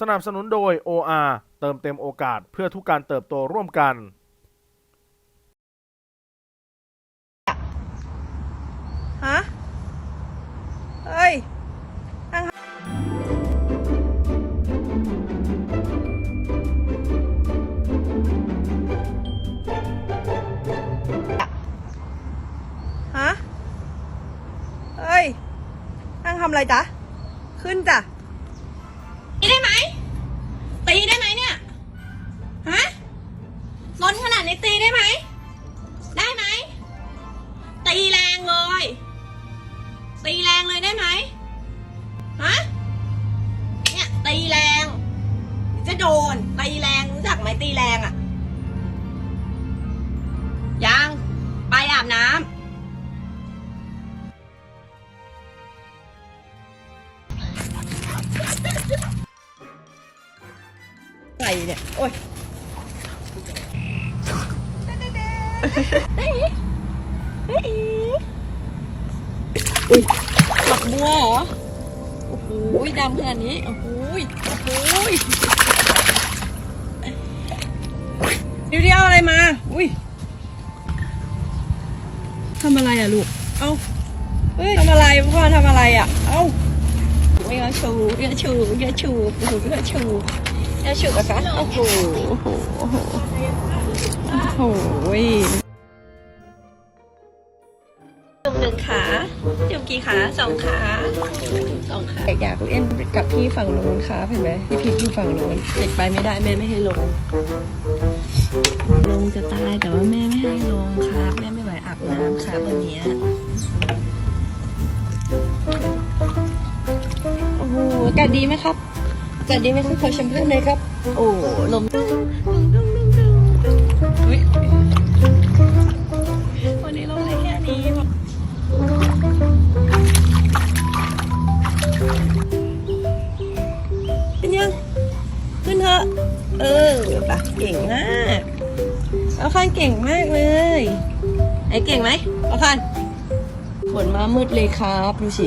สนับสนุนโดย OR เติมเต็มโอกาสเพื่อทุกการเติบโตร่วมกัน ฮะ เฮ้ย ฮะ เฮ้ยนั่งทำอะไรจ๊ะ ขึ้นจ้ะ ได้ไหม ตีได้ไหมเนี่ย ฮะล้นขนาดนี้ตีได้ไหม ได้ไหม ตีแรงเลย ตีแรงเลยได้ไหม ฮะ เนี่ยตีแรง จะโดน ตีแรงรู้จักไหมตีแรงอะ เนี่ย โอ้ยฝักบัวเหรอ โอ้โหดำขนาดนี้ โอ้โหโอ้โหเดี๋ยวเดี๋ยวเอาอะไรมา อุ้ยทำอะไรอะลูก เอาเฮ้ยทำอะไรพ่อทำอะไรอะ เอาเรียชูเรียชูเรียชูเรียชู เรียชูนะคะโอ้โหโอ้โหโอ้โหโอ้โหจุ่มหนึ่งขาจุ่มกี่ขาสองขาสองขาอยากเล่นกับพี่ฝั่งนู้นครับเห็นไหมพี่พีทอยู่ฝั่งนู้นเด็กไปไม่ได้แม่ไม่ให้ลง ลงจะตายแต่ว่าแม่ไม่ให้ลงครับแม่ไม่ไหวอาบน้ำครับวันเนี้ยโอ้โหอากาศดีไหมครับ อากาศดีไหมครับขอแชมเพื่อนหน่อยครับ โอ้ลมอุ๊ยวันนี้ลมได้แค่นี้เป็นยัง ขึ้นเถอะ เออปะเก่งมากเอาคันเก่งมากเลยไอ้เก่งไหมเอาคันฝนมามืดเลยครับ ดูสิ